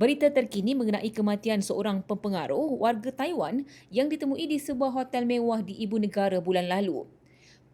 Berita terkini mengenai kematian seorang pempengaruh warga Taiwan yang ditemui di sebuah hotel mewah di ibu negara bulan lalu.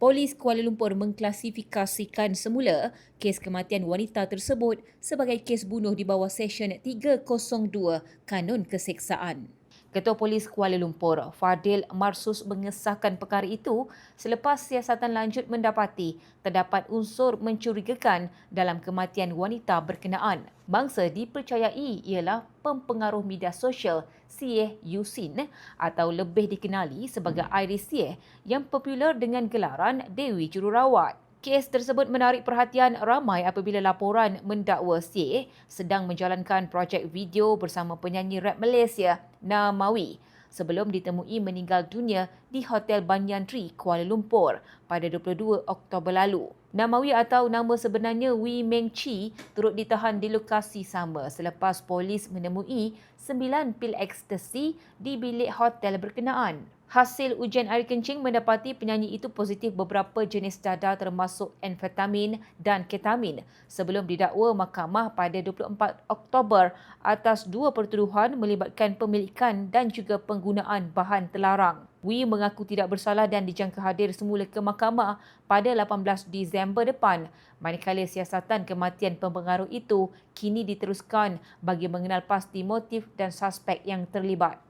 Polis Kuala Lumpur mengklasifikasikan semula kes kematian wanita tersebut sebagai kes bunuh di bawah Seksyen 302 Kanun Keseksaan. Ketua Polis Kuala Lumpur, Fadil Marsus mengesahkan perkara itu selepas siasatan lanjut mendapati terdapat unsur mencurigakan dalam kematian wanita berkenaan. Bangsa dipercayai ialah pempengaruh media sosial Sieh Yusin atau lebih dikenali sebagai Iris Sieh yang popular dengan gelaran Dewi Jururawat. Kes tersebut menarik perhatian ramai apabila laporan mendakwa Syed sedang menjalankan projek video bersama penyanyi rap Malaysia Namawi sebelum ditemui meninggal dunia di Hotel Banyan Tree, Kuala Lumpur pada 22 Oktober lalu. Namawi atau nama sebenarnya Wee Meng Chi turut ditahan di lokasi sama selepas polis menemui 9 pil ekstasi di bilik hotel berkenaan. Hasil ujian air kencing mendapati penyanyi itu positif beberapa jenis dadah termasuk amfetamin dan ketamin sebelum didakwa mahkamah pada 24 Oktober atas dua pertuduhan melibatkan pemilikan dan juga penggunaan bahan terlarang. Wee mengaku tidak bersalah dan dijangka hadir semula ke mahkamah pada 18 Disember depan. Manakala siasatan kematian pempengaruh itu kini diteruskan bagi mengenal pasti motif dan suspek yang terlibat.